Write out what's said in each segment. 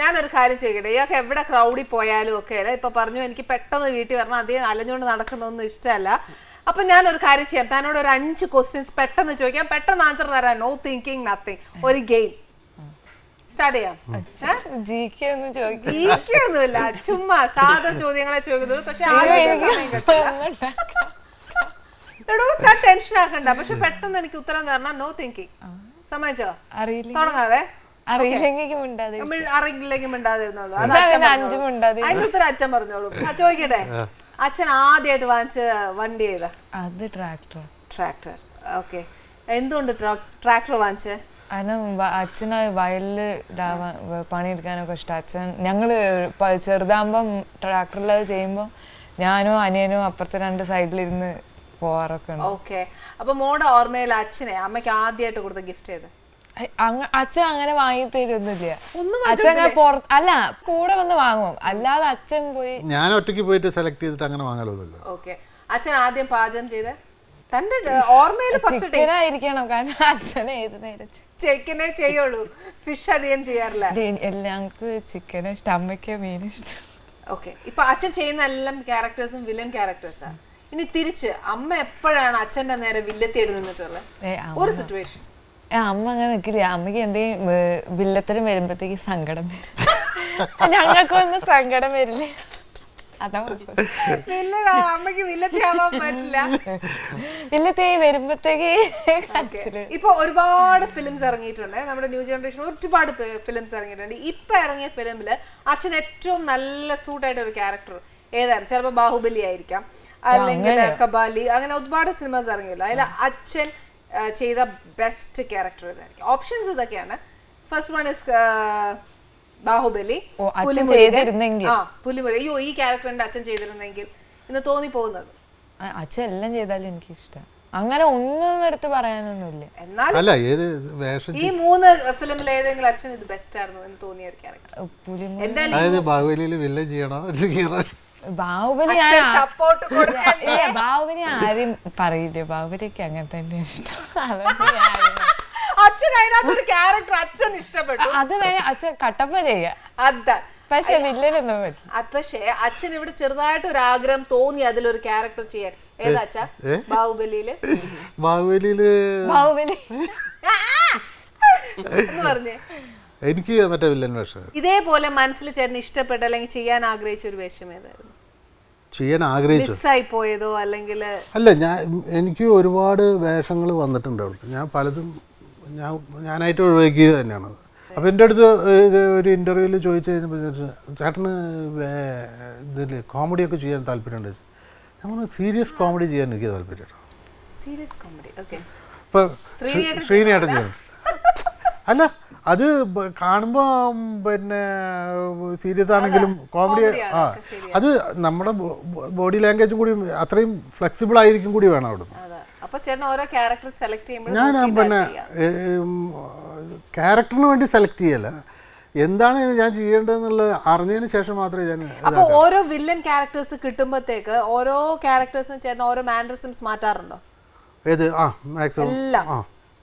ഞാനൊരു കാര്യം ചോദിക്കട്ടെ? ഇയാൾക്ക് എവിടെ ക്രൗഡിൽ പോയാലും ഒക്കെ അല്ലേ? ഇപ്പൊ പറഞ്ഞു എനിക്ക് പെട്ടെന്ന് വീട്ടിൽ വരണം. അധികം അലഞ്ഞുകൊണ്ട് നടക്കുന്നൊന്നും ഇഷ്ടമല്ല. അപ്പൊ ഞാനൊരു കാര്യം ചെയ്യാം. താനോട് ഒരു അഞ്ച് ക്വസ്റ്റ്യൻസ് പെട്ടെന്ന് ചോദിക്കാം. പെട്ടെന്ന് ആൻസർ തരാൻ നോ തിങ്കിങ് നത്തിങ് ഒരു ഗെയിം സ്റ്റാർട്ട് ചെയ്യാം. ചുമ്മാ സാധാ ചോദ്യങ്ങളെ ചോദിക്കുന്നുള്ളൂ പക്ഷെ ആലോചിക്കാൻ സമയം കിട്ടില്ല. എടോ താൻ ടെൻഷൻ ആക്കണ്ട. പക്ഷെ പെട്ടെന്ന് എനിക്ക് ഉത്തരം തരണം. നോ തിങ്കിങ് സമ്മതിച്ചോ? അറിയില്ല. തുടങ്ങാവേ. അറിയില്ലെങ്കിൽ അറിയില്ലെങ്കിൽ മിണ്ടാതിരുന്നോളൂ. അത് ഇതാ അച്ഛൻ പറഞ്ഞോളൂ. മിണ്ടാതെ അതിന് ഉത്തരം അച്ഛൻ പറഞ്ഞോളൂ. ആ ചോദിക്കട്ടെ? അച്ഛൻ ആദ്യമായിട്ട് വാങ്ങിച്ച വണ്ടി ഏതാ? അത് ട്രാക്ടർ. ട്രാക്ടർ. ഓക്കെ. എന്തുകൊണ്ട് ട്രാക്ടർ വാങ്ങിച്ചേ? കാരണം അച്ഛന് വയലിൽ പണിയെടുക്കാനൊക്കെ ഇഷ്ടം. അച്ഛൻ ഞങ്ങൾ പ- ചെറുതാകുമ്പം ട്രാക്ടറിൽ അത് ചെയ്യുമ്പോൾ ഞാനോ അനിയനോ അപ്പുറത്തെ രണ്ട് സൈഡിലിരുന്ന് പോവാറൊക്കെ ഉണ്ട്. ഓക്കെ. അപ്പൊ മോടെ ഓർമ്മയിൽ അച്ഛനെ അമ്മയ്ക്ക് ആദ്യമായിട്ട് കൊടുത്ത ഗിഫ്റ്റ് ചെയ്ത് അച്ഛൻ അങ്ങനെ വാങ്ങി തരുന്നില്ല. ഒന്നും അച്ഛൻ പുറത്ത് അല്ല കൂടെ വന്ന് വാങ്ങും. അല്ലാതെ അച്ഛൻ പോയി ഞാൻ ഒറ്റയ്ക്ക് പോയിട്ട് സെലക്ട് ചെയ്തിട്ട് അങ്ങനെ വാങ്ങലൊന്നുമില്ല ഓക്കെ. അച്ഛൻ ആദ്യം പാചകം ചെയ്ത? തന്റെ ഓർമ്മയിൽ ഫസ്റ്റ് ആയിരിക്കണം കാരണം അച്ഛൻ ഏത് നേരം ചിക്കനെ ചെയ്യുള്ളൂ. ഫിഷ് അധികം ചെയ്യാറില്ല. ഞങ്ങൾക്ക് ചിക്കന് ഇഷ്ടം അമ്മയ്ക്ക് മീൻ ഇഷ്ടം. ഓക്കെ. ഇപ്പൊ അച്ഛൻ ചെയ്യുന്ന എല്ലാം ക്യാരക്ടേഴ്സും വില്ലൻ ക്യാരക്ടേഴ്സാ ഇനി തിരിച്ച് അമ്മ എപ്പോഴാണ് അച്ഛന്റെ നേരെ വില്ലത്തിയിട്ട് നിന്നിട്ടുള്ളത്? ഒരു സിറ്റുവേഷൻ അമ്മ അങ്ങനെ നിൽക്കില്ല അമ്മയ്ക്ക് എന്തെങ്കിലും വില്ലത്തരം വരുമ്പോഴത്തേക്ക് സങ്കടം വരും. ഞങ്ങൾക്കൊന്നും സങ്കടം വരില്ല. അതാ ഇല്ലടാ അമ്മയ്ക്ക് വില്ലത്തി ആവാൻ പറ്റില്ല. വില്ലത്തേ ഇപ്പൊ ഒരുപാട് ഫിലിംസ് ഇറങ്ങിയിട്ടുണ്ട്. നമ്മുടെ ന്യൂ ജനറേഷൻ ഒരുപാട് ഫിലിംസ് ഇറങ്ങിയിട്ടുണ്ട്. ഇപ്പൊ ഇറങ്ങിയ ഫിലിമിൽ അച്ഛൻ ഏറ്റവും നല്ല സൂട്ടായിട്ട് ഒരു ക്യാരക്ടർ ഏതാണ്? ചിലപ്പോ ബാഹുബലി ആയിരിക്കാം. അല്ലെങ്കിൽ കബാലി. അങ്ങനെ ഒരുപാട് സിനിമാസ് ഇറങ്ങിയല്ലോ അതിൽ അച്ഛൻ ചെയ്ത ബെസ്റ്റ് ക്യാരക്ടർ ഇതായിരിക്കും. ഓപ്ഷൻസ് ഇതൊക്കെയാണ്. First one is Baahubali Pulimurugan. ചെയ്തിരുന്നെങ്കിൽ. ആ പുലിമുരുകൻ. അയ്യോ ഈ ക്യാരക്ടർ എന്റെ അച്ഛൻ ചെയ്തിരുന്നെങ്കിൽ എന്ന് തോന്നി പോകുന്നത്. അച്ഛൻ എല്ലാം ചെയ്താലും എനിക്ക് ഇഷ്ടം അങ്ങനെ ഒന്നും എടുത്ത് പറയാനൊന്നുമില്ല. എന്നാൽ അല്ല ഏത് വേഷം ഈ മൂന്ന് ഫിലിമിൽ ഏതെങ്കിലും അച്ഛൻ ഇത് ബെസ്റ്റ് ആയിരുന്നു എന്ന് തോന്നിയ ഒരു ക്യാരക്ടർ പുലി എന്തായാലും ബാഹുബലിയിൽ വില്ലൻ ചെയ്യണോ? ബാഹുബലി സപ്പോർട്ട് ഇല്ല, ബാഹുബലി ആരും പറയില്ല. ബാഹുബലിക്ക് അങ്ങനെ തന്നെ ഇഷ്ടം അച്ഛൻ അതിനകത്ത് ഒരു ക്യാരക്ടർ അച്ഛൻ ഇഷ്ടപ്പെട്ടു. അത് വേണേ അച്ഛൻ കട്ടപ്പ ചെയ്യാം. അതാ. പക്ഷെ വില്ലനൊന്നും പക്ഷേ അച്ഛൻ ഇവിടെ ചെറുതായിട്ട് ഒരു ആഗ്രഹം തോന്നി അതിലൊരു ക്യാരക്ടർ ചെയ്യാൻ. ഏതാ അച്ഛാ? ബാഹുബലിയിൽ? ബാഹുബലിയിൽ ബാഹുബലി. എന്ന് പറഞ്ഞേ. എനിക്ക് മറ്റേ വില്ലൻ വേഷം. ഇതേപോലെ മനസ്സിൽ ചേട്ടൻ ഇഷ്ടപ്പെട്ട അല്ലെങ്കിൽ ചെയ്യാൻ ആഗ്രഹിച്ച ഒരു വേഷം ഏതായിരുന്നു? ചെയ്യാൻ ആഗ്രഹിച്ചു മിസ്സായി പോയതോ അല്ലെങ്കിൽ അല്ല ഞാൻ എനിക്ക് ഒരുപാട് വേഷങ്ങൾ വന്നിട്ടുണ്ട് അവിടെ. ഞാൻ പലതും ഞാൻ ഞാനായിട്ട് ഒഴിവാക്കിയത് തന്നെയാണ്. അപ്പം എന്റെ അടുത്ത് ഇത് ഒരു ഇന്റർവ്യൂവിൽ ചോദിച്ചു കഴിഞ്ഞപ്പോൾ ചേട്ടന് ഇതിൽ കോമഡിയൊക്കെ ചെയ്യാൻ താല്പര്യമുണ്ട്. നമ്മൾ സീരിയസ് കോമഡി ചെയ്യാൻ എനിക്ക് താല്പര്യമാണ് സീരിയസ് കോമഡി ഓക്കെ അപ്പം ശ്രീനേട്ടൻ ചെയ്യണം. അല്ല അത് കാണുമ്പോൾ പിന്നെ സീരിയസ് ആണെങ്കിലും കോമഡി ആ അത് നമ്മുടെ ബോഡി ലാംഗ്വേജും കൂടി അത്രയും ഫ്ലെക്സിബിൾ ആയിരിക്കും കൂടി വേണം അവിടെ ഞാൻ പിന്നെ ക്യാരക്ടറിന് വേണ്ടി സെലക്ട് ചെയ്യല്ല. എന്താണ് ഞാൻ ചെയ്യേണ്ടതെന്നുള്ളത് അറിഞ്ഞതിന് ശേഷം മാത്രമേ ഞാൻ അപ്പോൾ ഓരോ വില്ലൻ ക്യാരക്ടേഴ്സ് കിട്ടുമ്പോഴത്തേക്ക് ഓരോ ക്യാരക്ടേഴ്സിനും ചേട്ടൻ ഓരോ മാൻഡ്രസും മാറ്റാറുണ്ടോ? ഏത്? ആ മാക്സിമം എല്ലാം.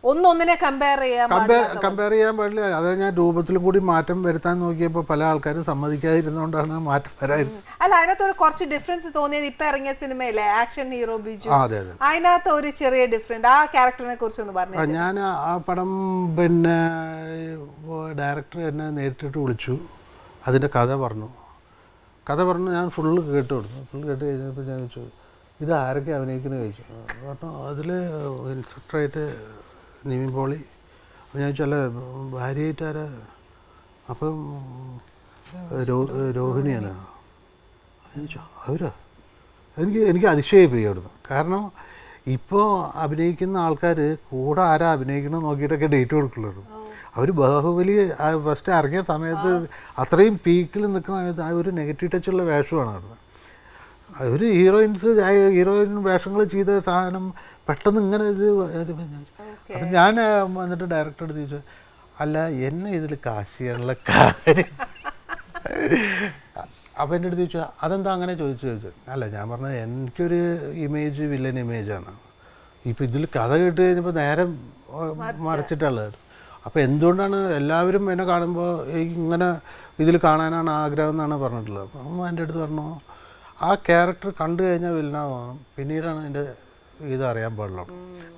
ഒന്നൊന്നിനെ കമ്പയർ ചെയ്യാൻ കമ്പയർ കമ്പയർ ചെയ്യാൻ പാടില്ല. അത് ഞാൻ രൂപത്തിലും കൂടി മാറ്റം വരുത്താൻ നോക്കിയപ്പോൾ പല ആൾക്കാരും സമ്മതിക്കാതിരുന്നോണ്ടാണ് മാറ്റം വരാൻ അല്ല അതിനകത്ത് ഒരു കുറച്ച് ഡിഫറൻസ് തോന്നിയത് ഇപ്പൊ ഇറങ്ങിയ സിനിമയിലെ ആക്ഷൻ ഹീറോ ബിജു. അതെ അതെ. അതിനകത്ത് ഒരു ചെറിയ ഡിഫറന്റ് ആ ക്യാരക്ടറിനെ കുറിച്ച് ഒന്ന് പറഞ്ഞു ഞാൻ ആ പടം പിന്നെ ഡയറക്ടർ എന്നെ നേരിട്ടിട്ട് വിളിച്ചു. അതിന്റെ കഥ പറഞ്ഞു. കഥ പറഞ്ഞു ഞാൻ ഫുള്ള് കേട്ട് കൊടുത്തു. ഫുള്ള് കേട്ട് കഴിഞ്ഞപ്പോൾ ഞാൻ ചോദിച്ചു ഇത് ആരൊക്കെ അഭിനയിക്കുന്നത് ചോദിച്ചു. പറഞ്ഞു അതിൽ ഇൻസ്പെക്ടറായിട്ട് നിവിൻ പോളി. ഞാൻ ചില ഭാര്യയായിട്ടാര? അപ്പം രോഹിണിയാണ്. അവരാ? എനിക്ക് എനിക്ക് അതിശയമായി അവിടുന്ന്. കാരണം ഇപ്പോൾ അഭിനയിക്കുന്ന ആൾക്കാർ കൂടെ ആരാ അഭിനയിക്കണം നോക്കിയിട്ടൊക്കെ ഡേറ്റ് കൊടുക്കുള്ളൂ. അവർ ബാഹുബലി ഫസ്റ്റ് ഇറങ്ങിയ സമയത്ത് അത്രയും പീക്കിൽ നിൽക്കുന്ന സമയത്ത് ആ ഒരു നെഗറ്റീവ് ടച്ചുള്ള വേഷമാണ് അവിടുന്ന്. ഒരു ഹീറോയിൻസ് ഹീറോയിൻ വേഷങ്ങൾ ചെയ്ത സാധനം പെട്ടെന്ന് ഇങ്ങനെ ഇത് അപ്പം ഞാൻ വന്നിട്ട് ഡയറക്ടർ അടുത്ത് ചോദിച്ചു അല്ല എന്നെ ഇതിൽ കാശ് ചെയ്യാനുള്ള കാര്യം? അപ്പോൾ എന്റെ അടുത്ത് ചോദിച്ചു അതെന്താ അങ്ങനെ ചോദിച്ചു? ചോദിച്ചു. അല്ല ഞാൻ പറഞ്ഞത് എനിക്കൊരു ഇമേജ് വില്ലൻ ഇമേജാണ് ഇപ്പം ഇതിൽ കഥ കേട്ട് കഴിഞ്ഞപ്പോൾ നേരെ മറച്ചിട്ടുള്ളത്. അപ്പോൾ എന്തുകൊണ്ടാണ് എല്ലാവരും എന്നെ കാണുമ്പോൾ ഇങ്ങനെ ഇതിൽ കാണാനാണ് ആഗ്രഹം എന്നാണ് പറഞ്ഞിട്ടുള്ളത്. അപ്പം എന്റെ അടുത്ത് പറഞ്ഞു ആ ക്യാരക്ടർ കണ്ടു കഴിഞ്ഞാൽ വില്ലനാവും പിന്നീടാണ് എന്റെ ഇത് അറിയാൻ പാടുള്ളൂ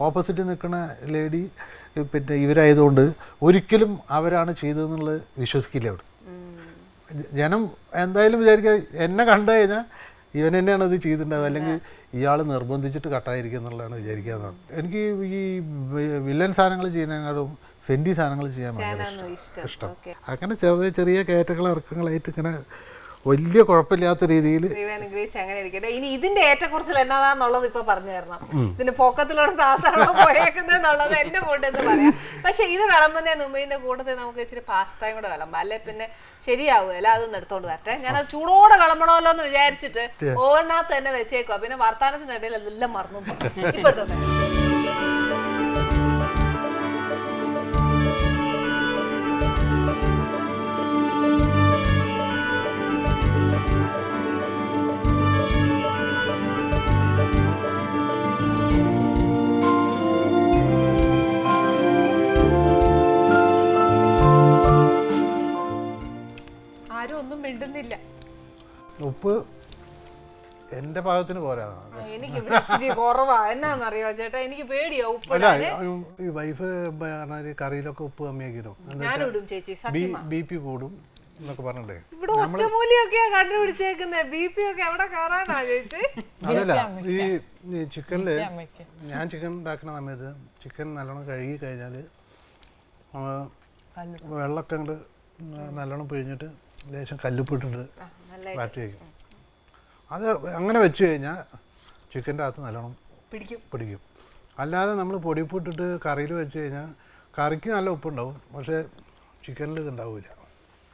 ഓപ്പോസിറ്റ് നിൽക്കുന്ന ലേഡി പിന്നെ ഇവരായതുകൊണ്ട് ഒരിക്കലും അവരാണ് ചെയ്തതെന്നുള്ളത് വിശ്വസിക്കില്ല അവിടെ. ജനം എന്തായാലും വിചാരിക്കുക എന്നെ കണ്ടു കഴിഞ്ഞാൽ ഇവൻ തന്നെയാണ് അത് ചെയ്തിട്ടുണ്ടാവുക. അല്ലെങ്കിൽ ഇയാൾ നിർബന്ധിച്ചിട്ട് കട്ടായിരിക്കും എന്നുള്ളതാണ് വിചാരിക്കുക എനിക്ക് ഈ വില്ലൻ സാധനങ്ങൾ ചെയ്യുന്നതിനേക്കാളും സെന്റി സാധനങ്ങൾ ചെയ്യാൻ ഭയങ്കര ഇഷ്ടം. അങ്ങനെ ചെറിയ ചെറിയ കയറ്റങ്ങൾ ഇറക്കങ്ങളായിട്ട് ഇങ്ങനെ വലിയ കുഴപ്പമില്ലാത്ത രീതിയിൽ അങ്ങനെ ഇരിക്കട്ടെ. ഇനി ഇതിന്റെ ഏറ്റക്കുറിച്ചിൽ എന്നതാന്നുള്ളത് ഇപ്പൊ പറഞ്ഞു തരണം. ഇതിന്റെ പൊക്കത്തിലൂടെ താത്താണോ പോയേക്കുന്നതെന്നുള്ളത് എന്റെ കൂട്ടെന്ന് പറയാം. പക്ഷെ ഇത് വിളമ്പുന്നതിന് മുമ്പ് ഇതിന്റെ കൂട്ടത്തിൽ നമുക്ക് ഇച്ചിരി പാസ്തയും കൂടെ വിളമ്പാം. അല്ലെ പിന്നെ ശരിയാവുമല്ല അതൊന്നും എടുത്തോണ്ട് വരട്ടെ. ഞാൻ അത് ചൂടോടെ വിളമ്പണമല്ലോ എന്ന് വിചാരിച്ചിട്ട് ഓവറിനകത്ത് തന്നെ വെച്ചേക്കുക പിന്നെ വർത്താനത്തിനിടയിൽ അതെല്ലാം മറന്നു. ഇപ്പൊ ഉപ്പ് എന്റെ പാകത്തിന് പോരാ എനിക്ക് ഇവിടെ ഇച്ചിരി കുറവാ. എന്നാന്നറിയോ ചേട്ടാ? എനിക്ക് പേടിയാ ഉപ്പ് അല്ല ഈ വൈഫ് പറഞ്ഞാൽ കറിയിലൊക്കെ ഉപ്പ് ഞാനും ഇടും. ചേച്ചി. ബി സത്യമാ. ബി പി കൂടും എന്നൊക്കെ പറഞ്ഞിട്ടേ. ഇവിടെ ഒറ്റമൂലിയൊക്കെയാ കണ്ടുപിടിച്ചേക്കുന്നത് ബി പി ഒക്കെ എവിടെ കയറാനാ ചേച്ചി? അതല്ല ഈ അമ്മയ്ക്ക്. ഞാൻ ചിക്കൻ ഉണ്ടാക്കുന്ന സമയത്ത് ചിക്കൻ നല്ലോണം കഴുകി കഴിഞ്ഞാൽ വെള്ളമൊക്കെ അങ്ങോട്ട് നല്ലോണം പിഴിഞ്ഞിട്ട് ലേശം കല്ലുപ്പിട്ടിട്ട് മാറ്റി വയ്ക്കും. അത് അങ്ങനെ വെച്ച് കഴിഞ്ഞാൽ ചിക്കന്റെ അകത്ത് നല്ലോണം പിടിക്കും. പിടിക്കും. അല്ലാതെ നമ്മൾ പൊടിപ്പ് ഇട്ടിട്ട് കറിയിൽ വെച്ച് കഴിഞ്ഞാൽ കറിക്ക് നല്ല ഉപ്പുണ്ടാവും. പക്ഷേ ചിക്കനിൽ ഇത് ഉണ്ടാവില്ല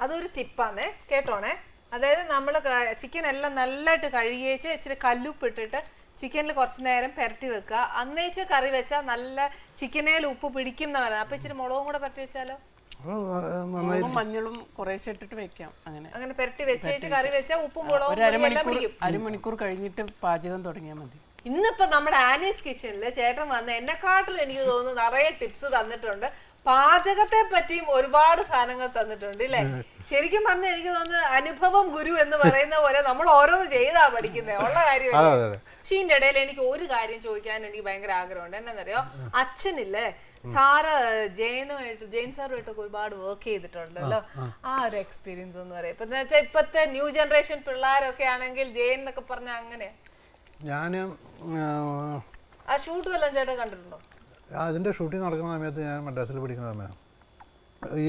അതൊരു ടിപ്പാന്നേ കേട്ടോണേ? അതായത് നമ്മൾ ചിക്കൻ എല്ലാം നല്ലതായിട്ട് കഴുകിയേച്ച് ഇച്ചിരി കല്ലുപ്പ് ഇട്ടിട്ട് ചിക്കനിൽ കുറച്ച് നേരം പുരട്ടി വെക്കുക. അന്നേച്ച് കറി വെച്ചാൽ നല്ല ചിക്കനേൽ ഉപ്പ് പിടിക്കും എന്നാണ് അപ്പൊ ഇച്ചിരി മുളകും കൂടെ പുരട്ടി വെച്ചാലോ? നന്നായി മുളകും മഞ്ഞളും കുറേശ്ശെ ഇട്ടിട്ട് വെക്കാം. അങ്ങനെ. അങ്ങനെ പെരട്ടി വെച്ച് വെച്ച് കറി വെച്ചാൽ ഉപ്പും മുളകും ഒരു പൊടിയും എല്ലാം അരമണിക്കൂർ പിടിക്കും. അരമണിക്കൂർ കഴിഞ്ഞിട്ട് പാചകം തുടങ്ങിയാൽ മതി. ഇന്നിപ്പോ നമ്മുടെ ആനീസ് കിച്ചണിൽ ചേട്ടൻ വന്ന എന്നെക്കാട്ടിലും എനിക്ക് തോന്നുന്നു നിറയെ ടിപ്സ് തന്നിട്ടുണ്ട്. പാചകത്തെ പറ്റിയും ഒരുപാട് സാധനങ്ങൾ തന്നിട്ടുണ്ട് ഇല്ലേ? ശരിക്കും പറഞ്ഞാൽ എനിക്ക് തോന്നുന്നത് അനുഭവം ഗുരു എന്ന് പറയുന്ന പോലെ നമ്മൾ ഓരോന്ന് ചെയ്താ പഠിക്കുന്നത് ഉള്ള കാര്യം അതെ അതെ പക്ഷെ ഇതിന്റെ ഇടയിൽ എനിക്ക് ഒരു കാര്യം ചോദിക്കാൻ എനിക്ക് ഭയങ്കര ആഗ്രഹമുണ്ട്. എന്നാന്നറിയോ? അച്ഛനില്ലേ? സാറ് ജയനുമായിട്ട് ജെയിൻ സാറുമായിട്ടൊക്കെ ഒരുപാട് വർക്ക് ചെയ്തിട്ടുണ്ടല്ലോ. ആ ഒരു എക്സ്പീരിയൻസ് എന്ന് പറയാം. ഇപ്പൊ വെച്ചാൽ ഇപ്പത്തെ ന്യൂ ജനറേഷൻ പിള്ളേരൊക്കെ ആണെങ്കിൽ ജയൻ എന്നൊക്കെ പറഞ്ഞ അങ്ങനെ? ഞാൻ ആ ഷൂട്ട് വല്ലതും ചേട്ടൻ കണ്ടിട്ടുണ്ടോ? അതിന്റെ ഷൂട്ടിംഗ് നടക്കുന്ന സമയത്ത് ഞാൻ മദ്രാസിൽ പിടിക്കുന്ന സമയമാണ്.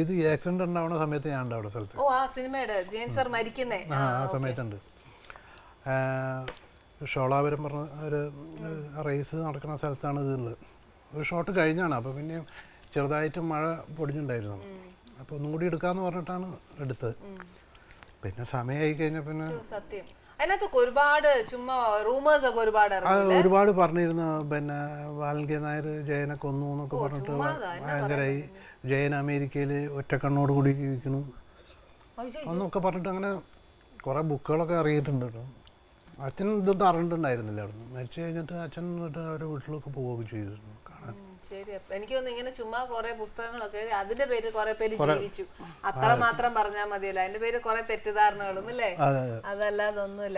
ഇത് ആക്സിഡന്റ് ഉണ്ടാവുന്ന സമയത്ത് ഞാൻ ഉണ്ട് അവിടെ സ്ഥലത്ത്. ഓ ആ സിനിമയുടെ ജെയിൻ സാർ മരിക്കുന്നേ. ആ ആ സമയത്തുണ്ട്. ഷോളാപുരം പറഞ്ഞ ഒരു റേസ് നടക്കുന്ന സ്ഥലത്താണ് ഇതുള്ളത് ഒരു ഷോട്ട് കഴിഞ്ഞാണ്. അപ്പോൾ പിന്നെ ചെറുതായിട്ട് മഴ പൊടിഞ്ഞിട്ടുണ്ടായിരുന്നു അപ്പോൾ ഒന്നും കൂടി എടുക്കാമെന്ന് പറഞ്ഞിട്ടാണ് എടുത്തത്. പിന്നെ സമയമായി കഴിഞ്ഞ പിന്നെ സത്യം. അതിനകത്തൊക്കെ ഒരുപാട് ചുമ്മാ റൂമേഴ്സ് ഒക്കെ ഒരുപാട് ഒരുപാട് പറഞ്ഞിരുന്നു. പിന്നെ വാൽകെ നായർ ജയനെ കൊന്നു എന്നൊക്കെ പറഞ്ഞിട്ട് ഭയങ്കരമായി ജയൻ അമേരിക്കയിൽ ഒറ്റക്കണ്ണോട് കൂടി ജീവിക്കുന്നു എന്നൊക്കെ പറഞ്ഞിട്ട് അങ്ങനെ കുറേ ബുക്കുകളൊക്കെ അറിയിട്ടുണ്ട് കേട്ടോ. അച്ഛൻ ഇതൊന്നും അറിഞ്ഞിട്ടുണ്ടായിരുന്നില്ല അവിടുന്ന്. മരിച്ചു കഴിഞ്ഞിട്ട് അച്ഛൻ എന്നിട്ട് അവരുടെ വീട്ടിലൊക്കെ പോവുകയൊക്കെ ചെയ്തിരുന്നു. ശരി അപ്പൊ എനിക്ക് തോന്നുന്നു ഇങ്ങനെ ചുമ്മാ കുറെ പുസ്തകങ്ങളൊക്കെ അതിന്റെ പേരിൽ കുറെ പേര് ജീവിച്ചു. അത്ര മാത്രം പറഞ്ഞാൽ മതിയല്ലോ. അതിന്റെ പേര് കുറെ തെറ്റിദ്ധാരണകളും അല്ലേ? അതെ അതെ. അതല്ലാതെ ഒന്നുമില്ല.